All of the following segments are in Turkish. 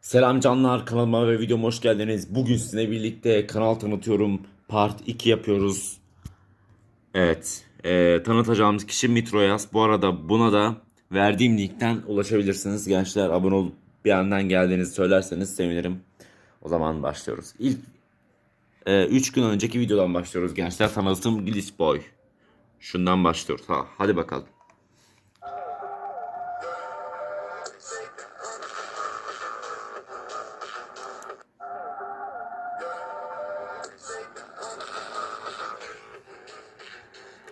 Selam canlar kanalıma ve videoma hoş geldiniz. Bugün sizinle birlikte kanal tanıtıyorum. Part 2 yapıyoruz. Evet. e, tanıtacağımız kişi Mitroyas. Bu arada buna da verdiğim linkten ulaşabilirsiniz. Gençler abone olup bir yandan geldiğinizi söylerseniz sevinirim. O zaman başlıyoruz. İlk 3 gün önceki videodan başlıyoruz gençler. Tanıtım Glitch Boy. Şundan başlıyoruz. Ha, hadi bakalım.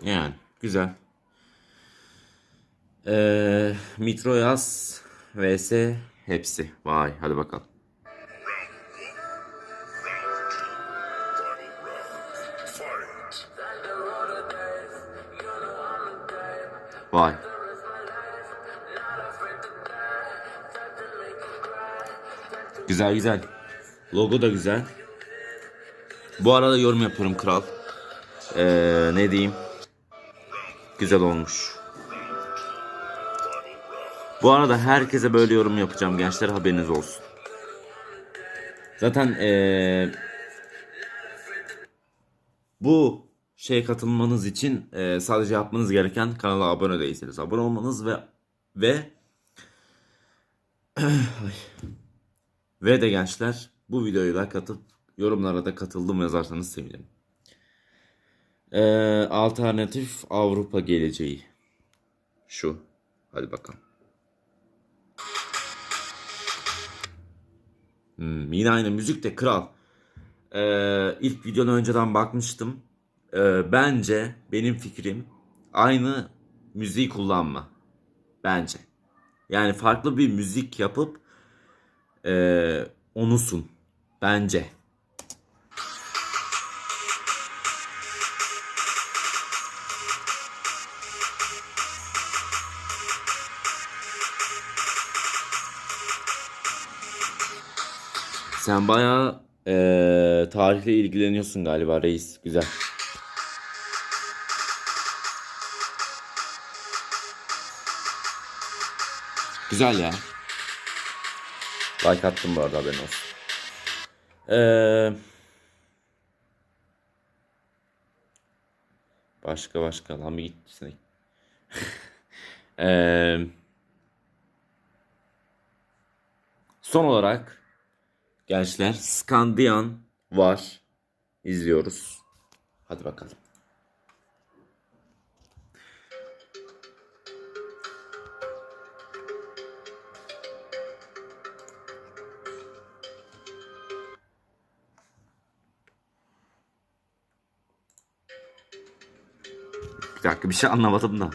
Yani güzel. Ee, Mitroyas vs hepsi. Vay hadi bakalım. Vay. Güzel güzel. Logo da güzel. Bu arada yorum yapıyorum kral. Ee, ne diyeyim? Güzel olmuş. Bu arada herkese böyle yorum yapacağım gençler haberiniz olsun. Zaten ee, bu şey katılmanız için ee, sadece yapmanız gereken kanala abone değilseniz abone olmanız ve ve ve de gençler bu videoyu like atıp yorumlara da katıldım yazarsanız sevinirim. Ee, alternatif Avrupa geleceği. Şu. Hadi bakalım. Hmm, yine aynı müzik de kral. Ee, ilk videonu önceden bakmıştım. Ee, bence benim fikrim aynı müziği kullanma. Bence. Yani farklı bir müzik yapıp ee, onu sun. Bence. Sen bayağı eee tarihle ilgileniyorsun galiba reis. Güzel. Güzel ya. Like attım bu arada haberin olsun. Eee başka başka lan bir git sen. Eee son olarak Gençler Skandiyan var. İzliyoruz. Hadi bakalım. Bir dakika bir şey anlamadım da.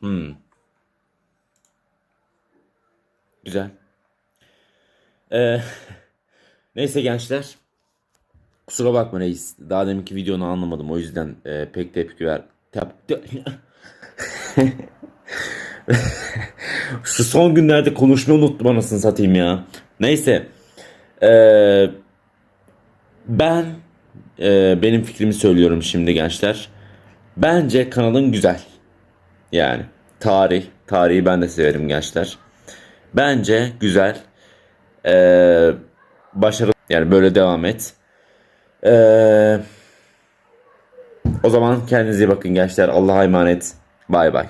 Hmm. Güzel. Ee, neyse gençler. Kusura bakma reis. Daha deminki videonu anlamadım. O yüzden e, pek tepki ver. Tep Şu son günlerde konuşmayı unuttum anasını satayım ya. Neyse. Ee, ben e, benim fikrimi söylüyorum şimdi gençler. Bence kanalın güzel. Yani tarih. Tarihi ben de severim gençler. Bence güzel. Ee, başarılı. Yani böyle devam et. Ee, o zaman kendinize iyi bakın gençler. Allah'a emanet. Bay bay.